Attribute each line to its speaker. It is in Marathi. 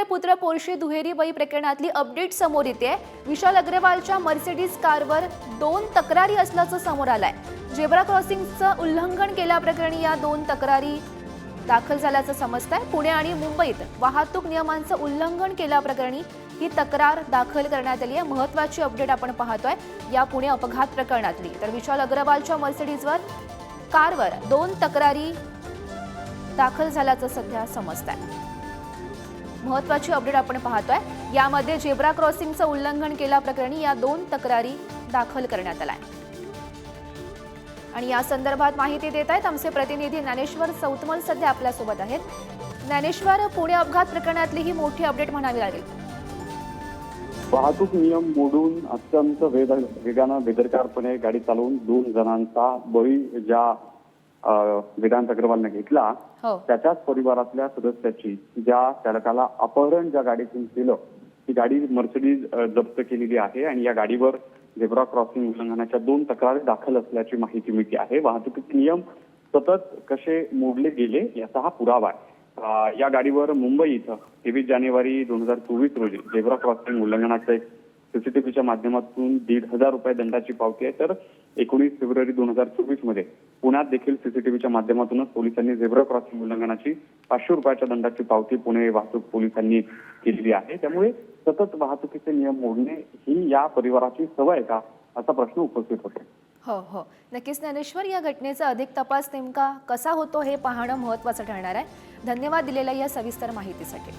Speaker 1: इंजिनियर पुत्र पोर्शे दुहेरी बळी प्रकरणातली अपडेट समोर येते. विशाल अग्रवालच्या मर्सिडीज कारवर दोन तक्रारी असल्याचं समोर आलंय. जेब्रा क्रॉसिंगचं उल्लंघन केल्याप्रकरणी या दोन तक्रारी दाखल झाल्याचं समजतंय. पुणे आणि मुंबईत वाहतूक नियमांचं उल्लंघन केल्याप्रकरणी ही तक्रार दाखल करण्यात आली आहे. महत्वाची अपडेट आपण पाहतोय या पुणे अपघात प्रकरणातली. तर विशाल अग्रवालच्या मर्सिडीजवर कारवर दोन तक्रारी दाखल झाल्याचं सध्या समजत आहे महत्वाची अपडेट आपण पाहतोय. यामध्ये झेब्रा क्रॉसिंगचं उल्लंघन केल्याप्रकरणी या दोन तक्रारी दाखल करण्यात आल्या. आणि या संदर्भात माहिती देत आहेत आमचे प्रतिनिधी ज्ञानेश्वर सौतमल सध्या आपल्यासोबत आहेत. ज्ञानेश्वर पुणे अपघात प्रकरणातली ही मोठी अपडेट म्हणावी लागेल.
Speaker 2: वाहतूक नियम मोडून अत्यंत वेद वेगानं बेदरकारपणे गाडी चालवून दोन जणांचा बळी ज्या वेदांत अग्रवालने घेतला
Speaker 1: हो.
Speaker 2: त्याच्याच परिवारातल्या सदस्याची ज्या चालकाला अपहरण ज्या गाडीतून केलं ती गाडी मर्सिडीज जप्त केलेली आहे आणि या गाडीवर झेब्रा क्रॉसिंग उल्लंघनाच्या दोन तक्रारी दाखल असल्याची माहिती मिळते आहे. वाहतुकीचे नियम सतत कसे मोडले गेले याचा हा पुरावा आहे. या गाडीवर मुंबई इथं तेवीस जानेवारी दोन हजार चोवीस रोजी झेब्रा क्रॉसिंग उल्लंघनाचं एक सीसीटीव्हीच्या माध्यमातून दीड हजार रुपये दंडाची पावती आहे. तर एकोणीस फेब्रुवारी दोन हजार चोवीसमध्ये पुण्यात देखील सीसीटीव्हीच्या माध्यमातूनच पोलिसांनी झेब्रा क्रॉसिंग उल्लंघनाची पाचशे रुपयाच्या दंडाची पावती पुणे वाहतूक पोलिसांनी केलेली आहे. त्यामुळे सतत वाहतुकीचे नियम मोडणे ही या परिवाराची सवय का असा प्रश्न उपस्थित होतो.
Speaker 1: हो हो. नक्कीच ज्ञानेश्वर या घटनेचा अधिक तपास नेमका कसा होतो हे पाहणं महत्वाचं ठरणार आहे. धन्यवाद दिलेल्या या सविस्तर माहितीसाठी.